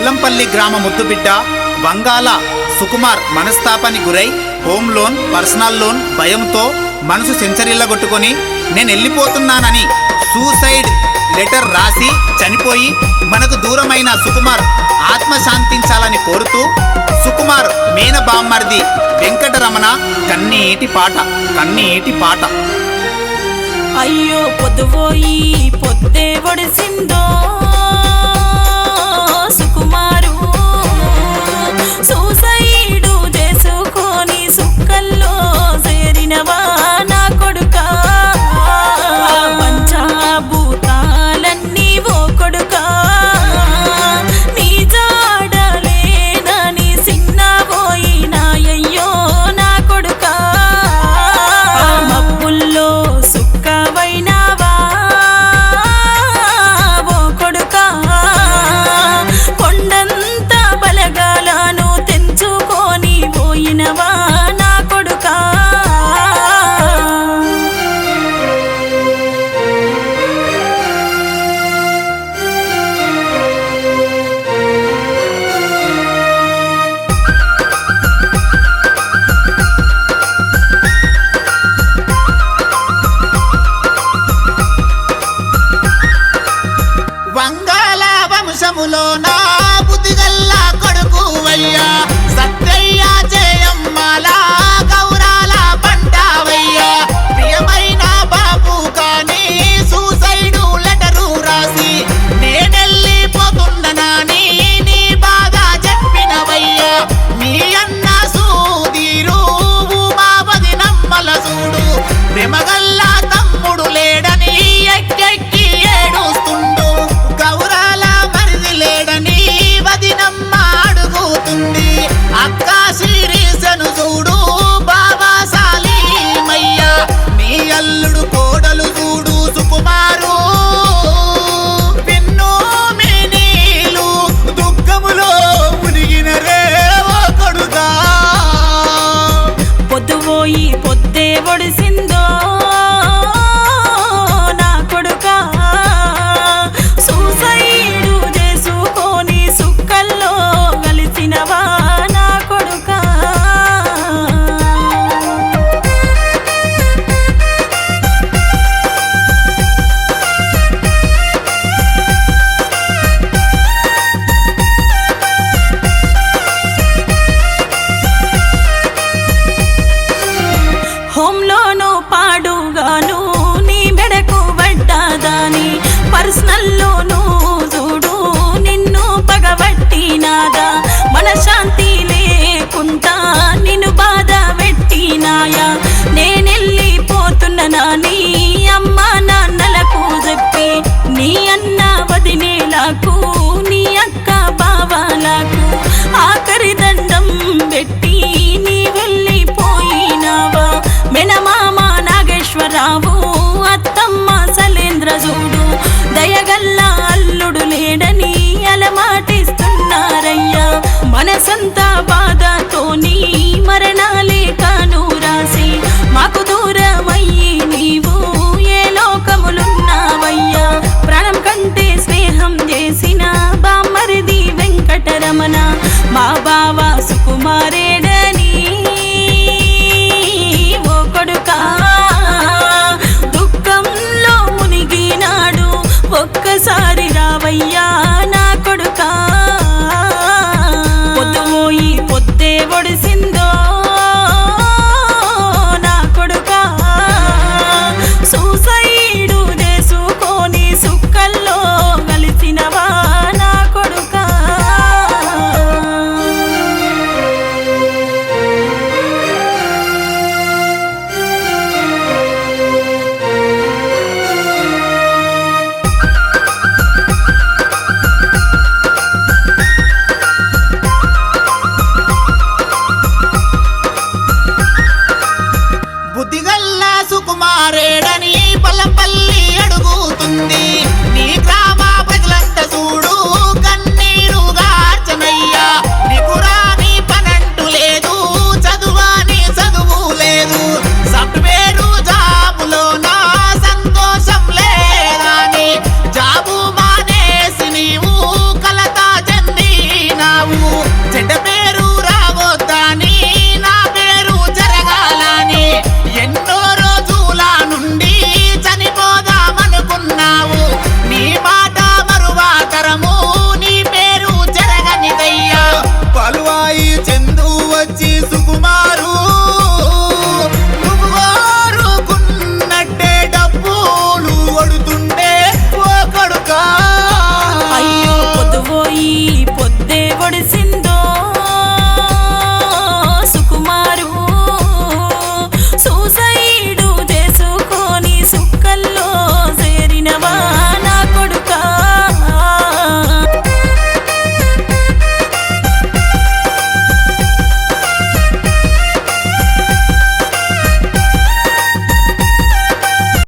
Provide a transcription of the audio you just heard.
గొల్లంపల్లి గ్రామ ముద్దుబిడ్డ వంగాల సుకుమార్ మనస్తాపానికి గురై హోమ్ లోన్ పర్సనల్ లోన్ భయంతో మనసు సెంచరీళ్ళగొట్టుకొని నేను వెళ్ళిపోతున్నానని సూసైడ్ లెటర్ రాసి చనిపోయి మనకు దూరమైన సుకుమార్ ఆత్మశాంతించాలని కోరుతూ సుకుమార్ మేనబామ్మర్ది వెంకటరమణ కన్నీటి పాట కన్నీటి పాట. అయ్యో పొద్దుపోయి పొద్దే పొడిసిందో? ভুলো না రావు. అత్తమ్మ సలేంద్ర చూడు. దయగల్ల అల్లుడు లేడని అలమాటిస్తున్నారయ్యా. మనసంతా బాధతో నీ మరణాలే కాను రాసి. మాకు దూరమయ్యి నీవు ఏ లోకములున్నావయ్యా. ప్రాణం కంటే స్నేహం చేసిన బామ్మరిది వెంకటరమణ. మా బావా సుకుమారేడ